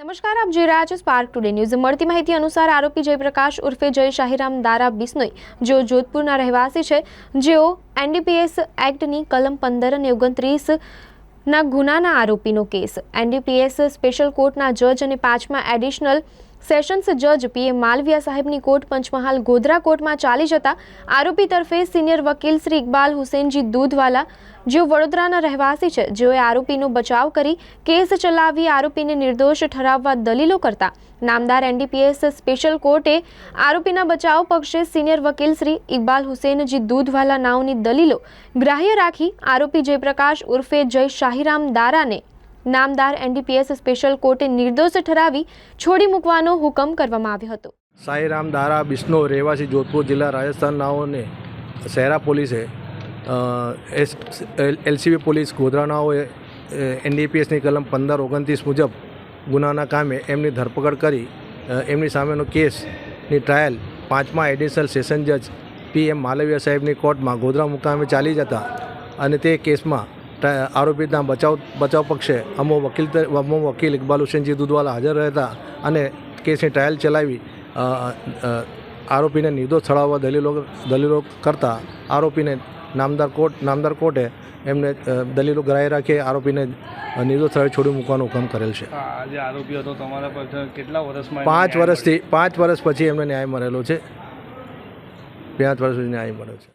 નમસ્કાર, આપ જોઈ રહ્યા છો સ્પાર્ક ટુડે ન્યૂઝ મળતી માહિતી અનુસાર આરોપી જયપ્રકાશ ઉર્ફે જય શાહીરામ દારા બિસ્નોઈ, જેઓ જોધપુરના રહેવાસી છે. જેઓ એનડીપીએસ એક્ટની કલમ પંદર અને ઓગણત્રીસ ના ગુનાના આરોપીનો કેસ. એનડીપીએસ સ્પેશિયલ કોર્ટના જજ અને પાંચમા એડિશનલ સેશન્સ જજ પીએ માલવિયા સાહેબની કોર્ટ પંચમહાલ ગોધરા કોર્ટમાં ચાલી જતા આરોપી તરફે સિનિયર વકીલ શ્રી ઇકબાલ હુસેનજી દૂધવાલા, જેઓ વડોદરાના રહેવાસી છે, જેઓએ આરોપીનો બચાવ કરી કેસ ચલાવી આરોપીને નિર્દોષ ઠરાવવા દલીલો કરતા. નામદાર એનડીપીએસ સ્પેશિયલ કોર્ટે આરોપીના બચાવ પક્ષે સિનિયર વકીલ શ્રી ઇકબાલ હુસેનજી દૂધવાલા નાવની દલીલો ગ્રાહ્ય રાખી આરોપી જયપ્રકાશ ઉર્ફે જય શાહીરામ દારાને નામદાર એનડીપીએસ સ્પેશિયલ કોર્ટે નિર્દોષ ઠરાવી છોડી મૂકવાનો હુકમ કરવામાં આવ્યો હતો. સાઈરામ દારા બિશ્નો રહેવાસી જોધપુર જિલ્લા રાજસ્થાન નાઓને શહેરા પોલીસે એસ એલસીબી પોલીસ ગોધરાનાઓએ એનડીપીએસની કલમ પંદર ઓગણત્રીસ મુજબ ગુનાના કામે એમની ધરપકડ કરી એમની સામેનો કેસની ટ્રાયલ પાંચમા એડિશનલ સેશન જજ પી એમ માલવિયા સાહેબની કોર્ટમાં ગોધરા મુકામે ચાલી જતા અને તે કેસમાં આરોપીના બચાવ બચાવ પક્ષે અમો વકીલ અમો વકીલ ઇકબાલ હુસેનજી દૂધવાલા હાજર રહેતા અને કેસની ટ્રાયલ ચલાવી આરોપીને નિર્દોષ છોડાવવા દલીલો દલીલો કરતા આરોપીને નામદાર કોર્ટ નામદાર કોર્ટે એમને દલીલો ગ્રાહ્ય રાખી આરોપીને નિર્દોષ સ્થળે છોડી મૂકવાનો હુકમ કરેલ છે. આરોપી હતો તમારા પર કેટલા વર્ષમાં પાંચ વર્ષથી પાંચ વર્ષ પછી એમને ન્યાય મળેલો છે. પાંચ વર્ષ સુધી ન્યાય મળ્યો છે.